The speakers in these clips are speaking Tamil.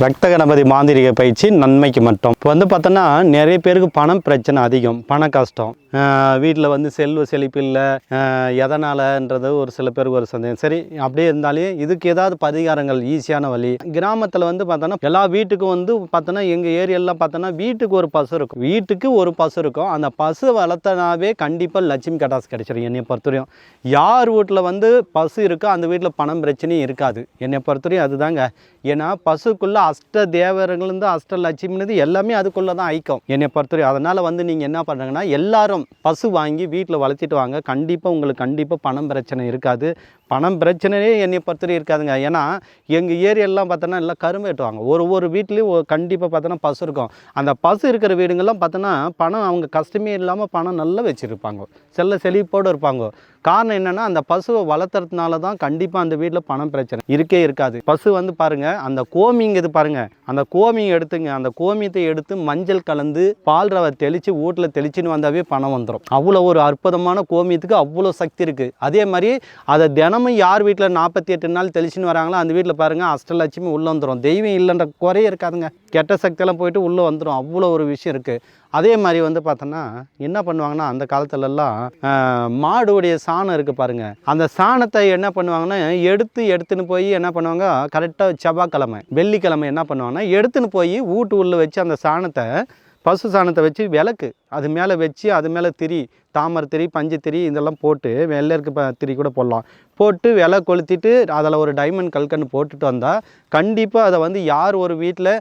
ரத்த கணபதி மாந்திரிக பயிற்சி நன்மைக்கு மட்டும். இப்போ வந்து பார்த்தோன்னா நிறைய பேருக்கு பணம் பிரச்சனை அதிகம் பண கஷ்டம். வீட்டில் வந்து செல்வ செழிப்பு இல்லை. எதனாலன்றது ஒரு சில பேருக்கு ஒரு சந்தேகம். சரி அப்படியே இருந்தாலே இதுக்கு ஏதாவது பரிகாரங்கள் ஈஸியான வழி. கிராமத்தில் வந்து பார்த்தோன்னா எல்லா வீட்டுக்கும் வந்து பார்த்தோன்னா எங்கள் ஏரியாலாம் பார்த்தோன்னா வீட்டுக்கு ஒரு பசு இருக்கும். வீட்டுக்கு ஒரு பசு இருக்கும். அந்த பசு வளர்த்தனாவே கண்டிப்பாக லட்சுமி கட்டாஸ் கிடைச்சிடும் என்னை பொறுத்தவரையும். யார் வீட்டில் வந்து பசு இருக்கோ அந்த வீட்டில் பணம் பிரச்சனையும் இருக்காது. என்னை பொறுத்தவரையும் அதுதாங்க. ஏன்னா பசுக்குள்ளே அஷ்ட தேவர்கள் அஷ்ட லட்சுமிலேருந்து எல்லாமே அதுக்குள்ளே தான் ஐக்கம். என்னை பொறுத்தவரையும் அதனால் வந்து நீங்கள் என்ன பண்ணுறீங்கன்னா எல்லாரும் பசு வாங்கி வீட்டில் வளர்த்திட்டு வாங்க. கண்டிப்பாக உங்களுக்கு கண்டிப்பாக பணம் பிரச்சனை இருக்காது. பணம் பிரச்சனையே என்னை பொறுத்தவரையும் இருக்காதுங்க. ஏன்னா எங்கள் ஏரியாலாம் பார்த்தோன்னா எல்லாம் கரும்பு வெட்டுவாங்க ஒரு ஒரு வீட்லேயும் கண்டிப்பாக பார்த்தோன்னா பசு இருக்கும். அந்த பசு இருக்கிற வீடுங்கள்லாம் பார்த்தோன்னா பணம் அவங்க கஷ்டமே இல்லாமல் பணம் நல்லா வச்சுருப்பாங்க. செல்ல செழிப்போடு இருப்பாங்க. காரணம் என்னென்னா அந்த பசுவை வளர்த்துறதுனால தான் கண்டிப்பாக அந்த வீட்டில் பணம் பிரச்சனை இருக்கே இருக்காது. பசு வந்து பாருங்கள் அந்த கோமிங்கிறது பாருங்கள் அந்த கோமியம் எடுத்துங்க. அந்த கோமியத்தை எடுத்து மஞ்சள் கலந்து பால் ரவை தெளித்து வீட்டில் தெளிச்சுன்னு வந்தாவே பணம் வந்துடும் அவ்வளோ ஒரு அற்புதமான கோமியத்துக்கு அவ்வளோ சக்தி இருக்குது அதே மாதிரி அதை தினம் தினமும் யார் வீட்டில் நாற்பத்தி எட்டு நாள் தெளிச்சுன்னு வராங்களோ அந்த வீட்டில் பாருங்கள் அஷ்டலட்சுமி உள்ளே வந்துடும் தெய்வம் இல்லைன்ற குறையே இருக்காதுங்க. கெட்ட சக்தியெல்லாம் போயிட்டு உள்ளே வந்துடும் அவ்வளோ ஒரு விஷயம் இருக்குது அதே மாதிரி வந்து பார்த்தோன்னா என்ன பண்ணுவாங்கன்னா அந்த காலத்துலலாம் மாடுடைய சாணம் இருக்குது பாருங்கள் அந்த சாணத்தை என்ன பண்ணுவாங்கன்னா எடுத்து எடுத்துன்னு போய் என்ன பண்ணுவாங்க கரெக்டாக செவ்வாய்க்கிழமை வெள்ளிக்கிழமை என்ன பண்ணுவாங்கன்னா எடுத்துன்னு போய் வீட்டு உள்ளே வச்சு அந்த சாணத்தை பசு சாணத்தை வச்சு விளக்கு அது மேலே வச்சு அது மேலே திரி தாமரை திரி பஞ்சு திரி இதெல்லாம் போட்டு வெள்ளருக்கு ப திரி கூட போடலாம். போட்டு விலை கொளுத்திட்டு அதில் ஒரு டைமண்ட் கல்கண்டு போட்டுட்டு வந்தால் கண்டிப்பாக அதை வந்து யார் ஒரு வீட்டில்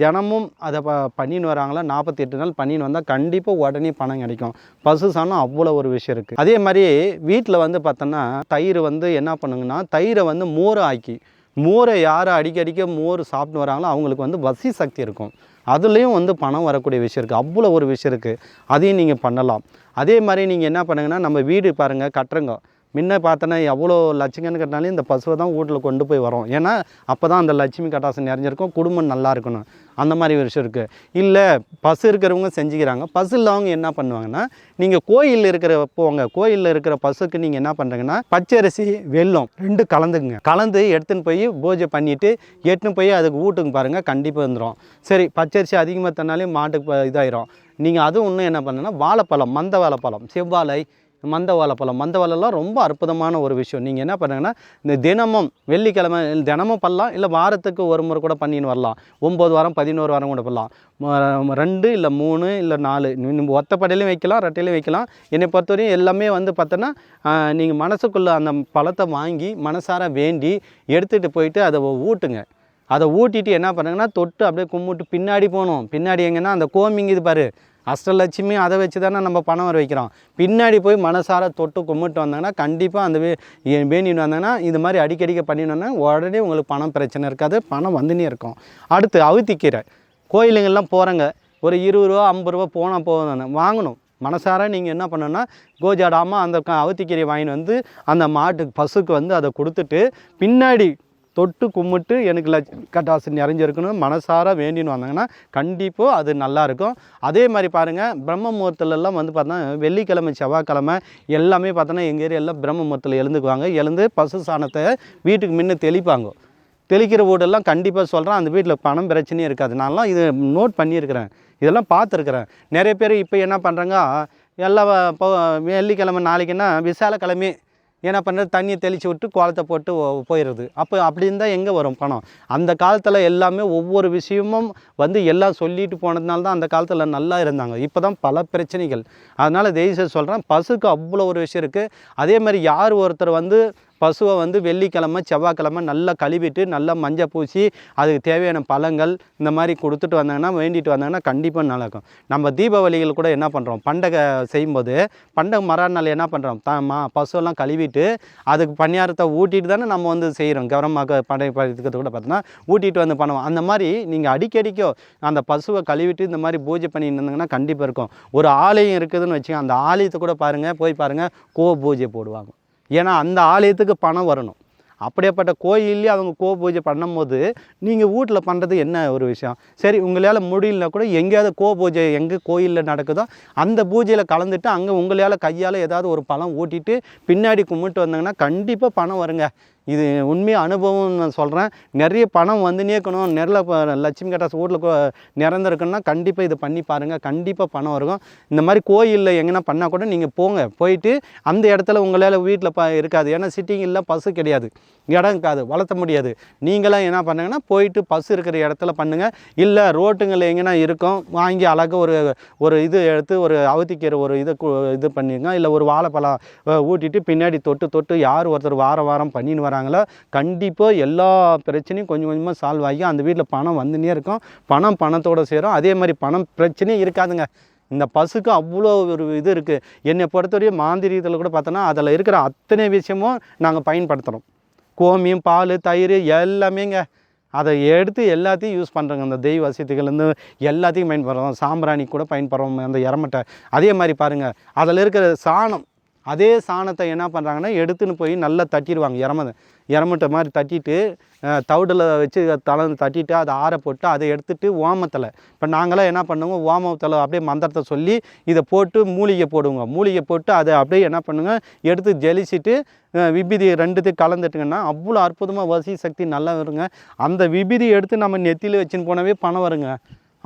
தினமும் அதை ப பண்ணின்னு வராங்களோ நாற்பத்தி எட்டு நாள் பண்ணின்னு வந்தால் கண்டிப்பாக உடனே பணம் கிடைக்கும். பசு சாணம் அவ்வளோ ஒரு விஷயம் இருக்குது அதே மாதிரி வீட்டில் வந்து பார்த்தோன்னா தயிர் வந்து என்ன பண்ணுங்கன்னா தயிரை வந்து மோரை ஆக்கி மோரை யார் அடிக்கடிக்க மோர் சாப்பிட்டு வராங்களோ அவங்களுக்கு வந்து வசி சக்தி இருக்கும். அதுலேயும் வந்து பணம் வரக்கூடிய விஷயம் இருக்குது அவ்வளோ ஒரு விஷயம் இருக்குது அதையும் நீங்கள் பண்ணலாம். அதே மாதிரி நீங்கள் என்ன பண்ணுங்கன்னா நம்ம வீடு பாருங்கள் கட்டுறங்க. முன்ன பார்த்தோன்னா எவ்வளோ லட்சங்கன்னு கட்டினாலும் இந்த பசுவை தான் வீட்டில் கொண்டு போய் வரோம். ஏன்னா அப்போ தான் அந்த லட்சுமி கட்டாசம் நிறைஞ்சிருக்கும் குடும்பம் நல்லா இருக்கணும். அந்த மாதிரி விஷயம் இருக்குது இல்லை பசு இருக்கிறவங்க செஞ்சுக்கிறாங்க. பசு இல்லாதவங்க என்ன பண்ணுவாங்கன்னா நீங்கள் கோயிலில் இருக்கிற போங்க. கோயிலில் இருக்கிற பசுக்கு நீங்கள் என்ன பண்ணுறீங்கன்னா பச்சரிசி வெல்லம் ரெண்டு கலந்துக்குங்க. கலந்து எடுத்துன்னு போய் பூஜை பண்ணிவிட்டு எடுத்துன்னு போய் அதுக்கு வீட்டுக்கு பாருங்கள் கண்டிப்பாக வந்துடும் சரி பச்சரிசி அதிகமாக தன்னாலே மாட்டுக்கு இதாயிரும். நீங்கள் அதுவும் இன்னும் என்ன பண்ணுன்னா வாழைப்பழம் மந்த வாழைப்பழம் செவ்வாழை மந்த வாழைப்பழம் மந்த வாழைலாம் ரொம்ப அற்புதமான ஒரு விஷயம். நீங்கள் என்ன பண்ணுங்கன்னா இந்த தினமும் வெள்ளிக்கிழமை தினமும் பண்ணலாம் இல்லை வாரத்துக்கு ஒரு முறை கூட பண்ணின்னு வரலாம். ஒம்பது வாரம் பதினோரு வாரம் கூட பண்ணலாம். ரெண்டு இல்லை மூணு இல்லை நாலு நீங்கள் ஒத்தப்படையிலையும் வைக்கலாம் ரெட்டையிலையும் வைக்கலாம். என்னை பொறுத்தவரையும் எல்லாமே வந்து பார்த்தோன்னா நீங்கள் மனசுக்குள்ளே அந்த பழத்தை வாங்கி மனசார வேண்டி எடுத்துகிட்டு போயிட்டு அதை ஊட்டுங்க. அதை ஊட்டிட்டு என்ன பண்ணுங்கன்னா தொட்டு அப்படியே கும்பிட்டு பின்னாடி போகணும். பின்னாடி எங்கன்னா அந்த கோமிங் இது பாரு. அஷ்டலட்சுமி அதை வச்சு தானே நம்ம பணம் வர வைக்கிறோம். பின்னாடி போய் மனசார தொட்டு கும்பிட்டு வந்தாங்கன்னா கண்டிப்பாக அந்த வே வந்தாங்கன்னா இது மாதிரி அடிக்கடிக்க பண்ணினோன்னா உடனே உங்களுக்கு பணம் பிரச்சனை இருக்காது பணம் வந்துனே இருக்கும். அடுத்து அவுத்திக்கீரை. கோயிலுங்கள்லாம் போகிறாங்க ஒரு இருபது ரூபா ஐம்பது ரூபா போனால் போதும். வாங்கணும். மனசார நீங்கள் என்ன பண்ணணும்னா கோஜாடாமல் அந்த க- அவுத்திக்கீரை வாங்கின்னு வந்து அந்த மாட்டுக்கு பசுக்கு வந்து அதை கொடுத்துட்டு பின்னாடி தொட்டு கும்பிட்டு எனக்கு லட்ச கட்டாசு நிறைஞ்சிருக்கணும் மனசார வேண்டின்னு வந்தாங்கன்னா கண்டிப்பாக அது நல்லா இருக்கும் அதே மாதிரி பாருங்கள் பிரம்ம முகூர்த்தத்துலலாம் வந்து பார்த்தா வெள்ளிக்கிழமை செவ்வாய்க்கிழமை எல்லாமே பார்த்தோன்னா எங்கள் ஏரியாவில் பிரம்ம முகூர்த்தில் எழுந்துக்குவாங்க. எழுந்து பசு சாணத்தை வீட்டுக்கு முன்ன தெளிப்பாங்க. தெளிக்கிற வீடெல்லாம் கண்டிப்பாக சொல்கிறேன் அந்த வீட்டில் பணம் பிரச்சனையும் இருக்காது. நான்லாம் இது நோட் பண்ணியிருக்கிறேன் இதெல்லாம் பார்த்துருக்குறேன். நிறைய பேர் இப்போ என்ன பண்ணுறாங்க எல்லாம் இப்போ வெள்ளிக்கிழமை நாளைக்குன்னா விசாலக்கிழமை என்ன பண்ணுறது தண்ணியை தெளித்து விட்டு கோலத்தை போட்டு போயிடுது போயிடுறது. அப்போ அப்படி இருந்தால் எங்கே வரும் பணம்? அந்த காலத்தில் எல்லாமே ஒவ்வொரு விஷயமும் வந்து எல்லாம் சொல்லிட்டு போனதுனால தான் அந்த காலத்தில் நல்லா இருந்தாங்க. இப்போ தான் பல பிரச்சனைகள். அதனால் தெய்வ சொல்கிறேன் பசுக்கு அவ்வளோ ஒரு விஷயம் இருக்குது அதே மாதிரி யார் ஒருத்தர் வந்து பசுவை வந்து வெள்ளிக்கிழமை செவ்வாய்க்கிழமை நல்லா கழுவிட்டு நல்லா மஞ்சள் பூசி அதுக்கு தேவையான பழங்கள் இந்த மாதிரி கொடுத்துட்டு வந்தாங்கன்னா வேண்டிட்டு வந்தாங்கன்னா கண்டிப்பாக நல்லா இருக்கும் நம்ம தீபாவளிகள் கூட என்ன பண்ணுறோம் பண்டகை செய்யும்போது பண்டகை மறுநாள் என்ன பண்ணுறோம் த மா பசுவெல்லாம் கழுவிட்டு அதுக்கு பணியாரத்தை ஊட்டிட்டு தானே நம்ம வந்து செய்கிறோம் கவனமாக பண்டகை படுத்துக்கிறது கூட பார்த்தோன்னா ஊட்டிட்டு வந்து பண்ணுவோம். அந்த மாதிரி நீங்கள் அடிக்கடிக்கோ அந்த பசுவை கழுவிட்டு இந்த மாதிரி பூஜை பண்ணிட்டு இருந்தீங்கன்னா கண்டிப்பாக இருக்கும். ஒரு ஆலயம் இருக்குதுன்னு வச்சுக்கோங்க அந்த ஆலயத்தை கூட பாருங்கள் போய் பாருங்கள் கோ பூஜை போடுவாங்க. ஏன்னா அந்த ஆலயத்துக்கு பணம் வரணும். அப்படியேப்பட்ட கோயில்லே அவங்க கோ பூஜை பண்ணும்போது நீங்கள் வீட்டில் பண்ணுறது என்ன ஒரு விஷயம்? சரி உங்களால் முடியலனா கூட எங்கேயாவது கோ பூஜை எங்கே கோயிலில் நடக்குதோ அந்த பூஜையில் கலந்துட்டு அங்கே உங்களால் கையால் ஏதாவது ஒரு பழம் ஊட்டிட்டு பின்னாடி கும்பிட்டு வந்தாங்கன்னா கண்டிப்பாக பணம் வருங்க. இது உண்மை அனுபவம் நான் சொல்கிறேன் நிறைய பணம் வந்து இருக்கணும் நெரில் இப்போ லட்சுமி கட்டாஸ் வீட்டில் நிறந்திருக்குன்னா கண்டிப்பாக இது பண்ணி பாருங்கள் கண்டிப்பாக பணம் இருக்கும் இந்த மாதிரி கோயிலில் எங்கன்னா பண்ணால் கூட நீங்கள் போங்க. போயிட்டு அந்த இடத்துல உங்களால் வீட்டில் ப இருக்காது. ஏன்னா சிட்டிங்கில் பசு கிடையாது. இடம் இருக்காது. வளர்த்த முடியாது. நீங்களாம் என்ன பண்ணுங்கன்னா போயிட்டு பசு இருக்கிற இடத்துல பண்ணுங்கள் இல்லை ரோட்டுங்களில் எங்கன்னா இருக்கும். வாங்கி அழகாக ஒரு ஒரு இது எடுத்து ஒரு அவதிக்கிற ஒரு இதை இது பண்ணிங்க இல்லை ஒரு வாழைப்பழம் ஊட்டிட்டு பின்னாடி தொட்டு தொட்டு யார் ஒருத்தர் வாரம் வாரம் பண்ணின்னு வராங்களோ? கண்டிப்பாக எல்லா பிரச்சனையும் கொஞ்சம் கொஞ்சமாக சால்வ் ஆகி அந்த வீட்டில் பணம் வந்துனே இருக்கும். பணம் பணத்தோடு சேரும். அதே மாதிரி பணம் பிரச்சனையும் இருக்காதுங்க. இந்த பசுக்கு அவ்வளோ ஒரு இது இருக்குது என்னை பொறுத்தவரையும் மாந்திரியத்தில் கூட பார்த்தோன்னா அதில் இருக்கிற அத்தனை விஷயமும் நாங்கள் பயன்படுத்துகிறோம் கோமியம் பால் தயிர் எல்லாமேங்க. அதை எடுத்து எல்லாத்தையும் யூஸ் பண்ணுறோங்க அந்த தெய்வ வசதிகள்லேருந்து எல்லாத்தையும் பயன்படுறோம் சாம்பிராணி கூட பயன்படுறோம் அந்த இறமட்டை அதே மாதிரி பாருங்கள் அதில் இருக்கிற சாணம். அதே சாணத்தை என்ன பண்ணுறாங்கன்னா எடுத்துன்னு போய் நல்லா தட்டிடுவாங்க. இறம இறமட்ட மாதிரி தட்டிட்டு தவிடில் வச்சு தளர்ந்து தட்டிட்டு அதை ஆற போட்டு அதை எடுத்துகிட்டு ஓமத்தில். இப்போ நாங்களாம் என்ன பண்ணுவோம்? ஓமத்தில் அப்படியே மந்திரத்தை சொல்லி இதை போட்டு மூலிகை போடுவோங்க. மூலிகை போட்டு அதை அப்படியே என்ன பண்ணுங்க? எடுத்து ஜலிச்சிட்டு விபிதி ரெண்டுத்தையும் கலந்துட்டுங்கன்னா அவ்வளோ அற்புதமாக வசி சக்தி நல்லா வருங்க. அந்த விபிதி எடுத்து நம்ம நெத்தியில் வச்சுன்னு போனவே பணம் வருங்க.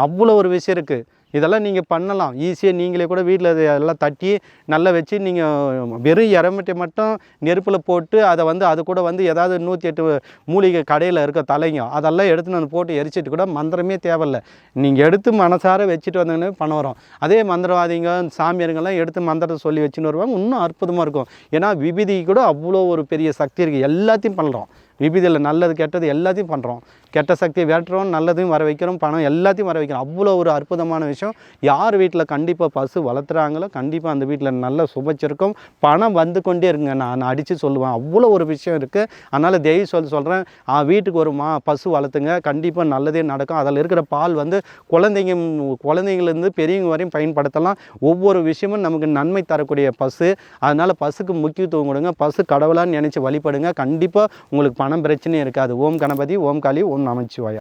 அவ்வளோ ஒரு விஷயம் இருக்குது இதெல்லாம் நீங்கள் பண்ணலாம். ஈஸியாக நீங்களே கூட வீட்டில் எல்லாம் தட்டி நல்லா வச்சு நீங்கள் வெறும் இறமட்டை மட்டும் நெருப்பில் போட்டு அதை வந்து அது கூட வந்து ஏதாவது நூற்றி எட்டு மூலிகை கடையில் இருக்க தலைங்க அதெல்லாம் எடுத்து வந்து போட்டு எரிச்சிட்டு கூட மந்திரமே தேவையில்லை. நீங்கள் எடுத்து மனசார வச்சுட்டு வந்தீங்கன்னா பண்ண வரும். அதே மந்திரவாதிங்க சாமியாருங்கெல்லாம் எடுத்து மந்திரத்தை சொல்லி வச்சுன்னு வருவாங்க. இன்னும் அற்புதமாக இருக்கும். ஏன்னா விபூதி கூட அவ்வளோ ஒரு பெரிய சக்தி இருக்குது எல்லாத்தையும் பண்ணுறோம் விபூதியில் நல்லது கெட்டது எல்லாத்தையும் பண்ணுறோம் கெட்ட சக்தியை விரட்டுறோம் நல்லதையும் வர வைக்கிறோம் பணம் எல்லாத்தையும் வர வைக்கிறோம். அவ்வளோ ஒரு அற்புதமான விஷயம். யார் வீட்டில் கண்டிப்பாக பசு வளர்த்துறாங்களோ கண்டிப்பாக அந்த வீட்டில் நல்ல சுபச்சிருக்கும் பணம் வந்து கொண்டே இருக்குங்க நான் அடித்து சொல்லுவேன். அவ்வளோ ஒரு விஷயம் இருக்குது அதனால் தெய்வ சொல்லி சொல்கிறேன் வீட்டுக்கு ஒரு மா பசு வளர்த்துங்க. கண்டிப்பாக நல்லதே நடக்கும். அதில் இருக்கிற பால் வந்து குழந்தைங்க குழந்தைங்கலேருந்து பெரியவங்க வரையும் பயன்படுத்தலாம். ஒவ்வொரு விஷயமும் நமக்கு நன்மை தரக்கூடிய பசு. அதனால் பசுக்கு முக்கியத்துவம் கொடுங்க. பசு கடவுளான்னு நினச்சி வழிபடுங்க. கண்டிப்பாக உங்களுக்கு பணம் பிரச்சனையும் இருக்காது. ஓம் கணபதி ஓம் காளி ஓம் நமச்சிவாயா